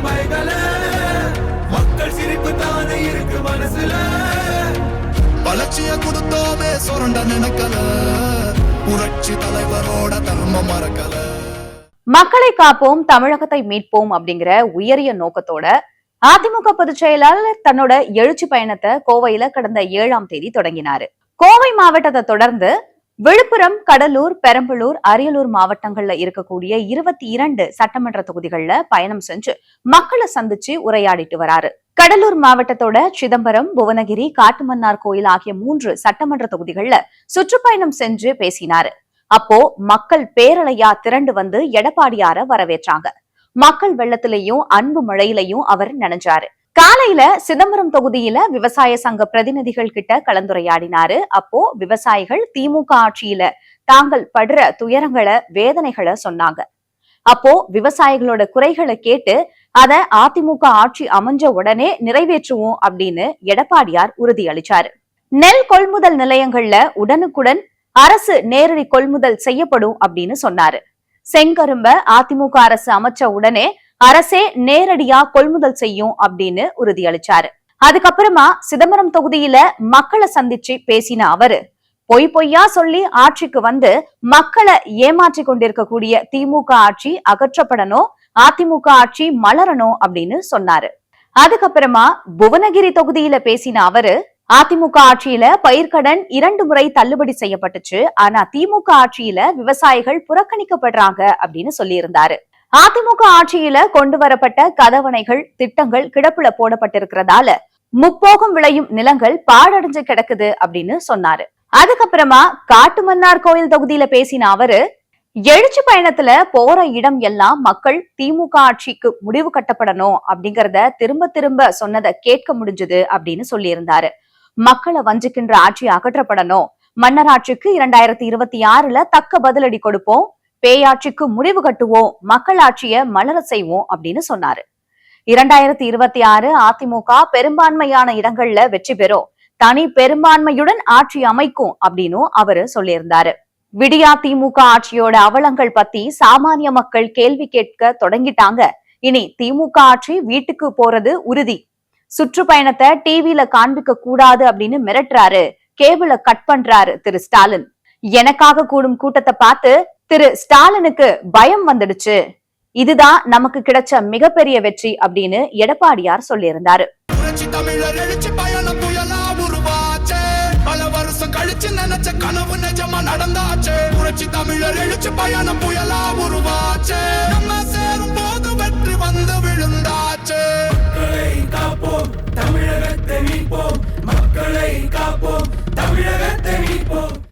கடமைகள மக்கள் சிரிப்பு தானே இருக்கு மனசுல வளர்ச்சிய கொடுத்தோமே சுரண்ட நினைக்கல புரட்சி தலைவரோட தர்ம மறக்கல மக்களை காப்போம் தமிழகத்தை மீட்போம் அப்படிங்கிற உயரிய நோக்கத்தோட அதிமுக பொதுச் செயலாளர் தன்னோட எழுச்சி பயணத்தை கோவையில கடந்த ஏழாம் தேதி தொடங்கினாரு கோவை மாவட்டத்தை தொடர்ந்து விழுப்புரம் கடலூர் பெரம்பலூர் அரியலூர் மாவட்டங்கள்ல இருக்கக்கூடிய இருபத்தி இரண்டு சட்டமன்ற தொகுதிகள்ல பயணம் செஞ்சு மக்களை சந்திச்சு உரையாடிட்டு வராரு. கடலூர் மாவட்டத்தோட சிதம்பரம் புவனகிரி காட்டுமன்னார் கோயில் ஆகிய மூன்று சட்டமன்ற தொகுதிகள்ல சுற்றுப்பயணம் செஞ்சு பேசினாரு. அப்போ மக்கள் பேரலையா திரண்டு வந்து எடப்பாடியார வரவேற்றாங்க. மக்கள் வெள்ளத்திலையும் அன்பு மழையிலையும் அவர் நினைஞ்சாரு. காலையில சிதம்பரம் தொகுதியில விவசாய சங்க பிரதிநிதிகள் கிட்ட கலந்துரையாடினாரு. அப்போ விவசாயிகள் திமுக ஆட்சியில தாங்கள் படுற துயரங்களை வேதனைகளை சொன்னாங்க. அப்போ விவசாயிகளோட குறைகளை கேட்டு அத அதிமுக ஆட்சி அமைஞ்ச உடனே நிறைவேற்றுவோம் அப்படின்னு எடப்பாடியார் உறுதி அளிச்சாரு நெல் கொள்முதல் நிலையங்கள்ல உடனுக்குடன் அரசு நேரடி கொள்முதல் செய்யப்படும் அப்படின்னு சொன்னாரு. செங்கரும்ப அதிமுக அரசு அமைச்ச உடனே அரசே நேரடியா கொள்முதல் செய்யும் அப்படின்னு உறுதியளிச்சாரு. அதுக்கப்புறமா சிதம்பரம் தொகுதியில மக்களை சந்திச்சு பேசின அவரு பொய் பொய்யா சொல்லி ஆட்சிக்கு வந்து மக்களை ஏமாற்றி கொண்டிருக்கக்கூடிய திமுக ஆட்சி அகற்றப்படணும் அதிமுக ஆட்சி மலரணும் அப்படின்னு சொன்னாரு. அதுக்கப்புறமா புவனகிரி தொகுதியில பேசின அவரு அதிமுக ஆட்சியில பயிர்க்கடன் இரண்டு முறை தள்ளுபடி செய்யப்பட்டுச்சு ஆனா திமுக ஆட்சியில விவசாயிகள் புறக்கணிக்கப்படுறாங்க அப்படின்னு சொல்லியிருந்தாரு. அதிமுக ஆட்சியில கொண்டு வரப்பட்ட கதவணைகள் திட்டங்கள் கிடப்புல போடப்பட்டிருக்கிறதால முப்போகம் விளையும் நிலங்கள் பாடடைஞ்சு கிடக்குது அப்படின்னு சொன்னாரு. அதுக்கப்புறமா காட்டுமன்னார் கோயில் தொகுதியில பேசின அவரு எழுச்சி பயணத்துல போற இடம் எல்லாம் மக்கள் திமுக ஆட்சிக்கு முடிவு கட்டப்படணும் அப்படிங்கறத திரும்ப திரும்ப சொன்னதை கேட்க முடிஞ்சது அப்படின்னு சொல்லியிருந்தாரு. மக்களை வஞ்சிக்கின்ற ஆட்சி அகற்றப்படணும். மன்னராட்சிக்கு இரண்டாயிரத்தி இருபத்தி ஆறுல தக்க பதிலடி கொடுப்போம். பேயாட்சிக்கு முடிவு கட்டுவோம் மக்கள் ஆட்சிய மலர செய்வோம் அப்படின்னு சொன்னாரு. இரண்டாயிரத்தி இருபத்தி ஆறு அதிமுக பெரும்பான்மையான இடங்கள்ல வெற்றி பெறும் தனி பெரும்பான்மையுடன் ஆட்சி அமைக்கும் அப்படின்னு அவரு சொல்லியிருந்தாரு. விடியா திமுக ஆட்சியோட அவலங்கள் பத்தி சாமானிய மக்கள் கேள்வி கேட்க தொடங்கிட்டாங்க. இனி திமுக ஆட்சி வீட்டுக்கு போறது உறுதி. சுற்றுப்பயணத்தை டிவில காண்பிக்க கூடாது அப்படின்னு மிரட்டுறாரு கேபிள கட் பண்றாரு திரு ஸ்டாலின். எனக்காக கூடும் கூட்டத்தை பார்த்து திரு ஸ்டாலினுக்கு பயம் வந்துடுச்சு. இதுதான் நமக்கு கிடைச்ச மிகப்பெரிய வெற்றி அப்படின்னு எடப்பாடியார் சொல்லியிருந்தாரு. கழிச்சு நினைச்ச கனவு நிஜமா நடந்தாச்சு. புரட்சி தமிழர் எழுச்சி பயணம் புயலா உருவாச்சே.